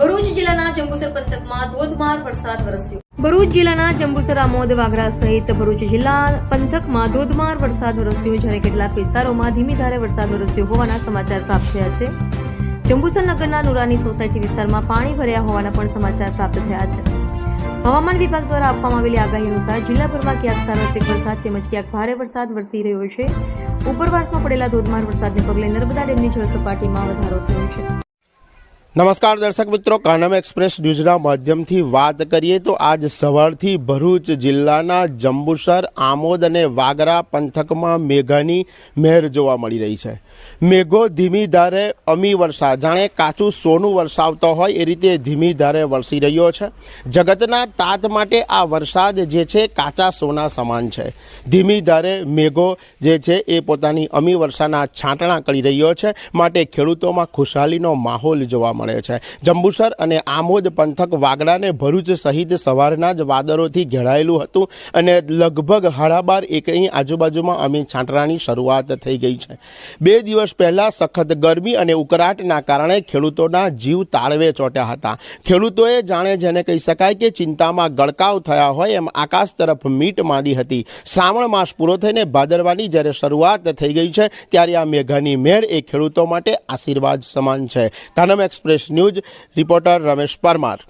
ભરૂચ જિલ્લાના જંબુસર પંથકમાં ધોધમાર વરસાદ વરસ્યો. ભરૂચ જિલ્લાના જંબુસર, આમોદ, વાગરા સહિત ભરૂચ જિલ્લા પંથકમાં ધોધમાર વરસાદ વરસ્યો જ્યારે કેટલાક વિસ્તારોમાં ધીમી ધારે વરસાદ વરસ્યો હોવાના સમાચાર પ્રાપ્ત થયા છે. જંબુસર નગરના નુરાની સોસાયટી વિસ્તારમાં પાણી ભર્યા હોવાના પણ સમાચાર પ્રાપ્ત થયા છે. હવામાન વિભાગ દ્વારા આપવામાં આવેલી આગાહી અનુસાર જિલ્લાભરમાં ક્યાંક સાર્વત્રિક વરસાદ તેમજ ક્યાંક ભારે વરસાદ વરસી રહ્યો છે. ઉપરવાસમાં પડેલા ધોધમાર વરસાદને પગલે નર્મદા ડેમની જળસપાટીમાં વધારો થયો છે. નમસ્કાર દર્શક મિત્રો, કાનમ એક્સપ્રેસ ન્યૂઝના માધ્યમથી વાત કરીએ તો આજ સવારથી ભરૂચ જિલ્લાના જંબુસર, આમોદ અને વાગરા પંથકમાં મેઘાની મહેર જોવા મળી રહી છે. મેઘો ધીમી ધારે અમી વરસાદ જાણે કાચું સોનું વરસાવતો હોય એ રીતે ધીમી ધારે વરસી રહ્યો છે. જગતના તાત માટે આ વરસાદ જે છે કાચા સોના સમાન છે. ધીમી ધારે મેઘો જે છે એ પોતાની અમી વર્ષાના છાંટણા કરી રહ્યો છે, માટે ખેડૂતોમાં ખુશાલીનો માહોલ જોવા મળે છે. જંબુસર અને આમોદ પંથક વાગડાને ભરૂચ સહિત સવારના જ વાદળોથી ઘેરાયેલું હતું અને લગભગ હાડાબાર એકની આજુબાજુમાં અમે છાંટણાની શરૂઆત થઈ ગઈ છે. બે દિવસ પહેલાં સખત ગરમી અને ઉકળાટના કારણે ખેડૂતોના જીવ તાળવે ચોટ્યા હતા. ખેડૂતોએ જાણે જેને કહી શકાય કે ચિંતામાં ગળકાવ થયા હોય એમ આકાશ તરફ મીટ માંડી હતી. શ્રાવણ માસ પૂરો થઈને ભાદરવાની જ્યારે શરૂઆત થઈ ગઈ છે, ત્યારે આ મેઘાની મેર એ ખેડૂતો માટે આશીર્વાદ સમાન છે. Kanam express news reporter Ramesh Parmar.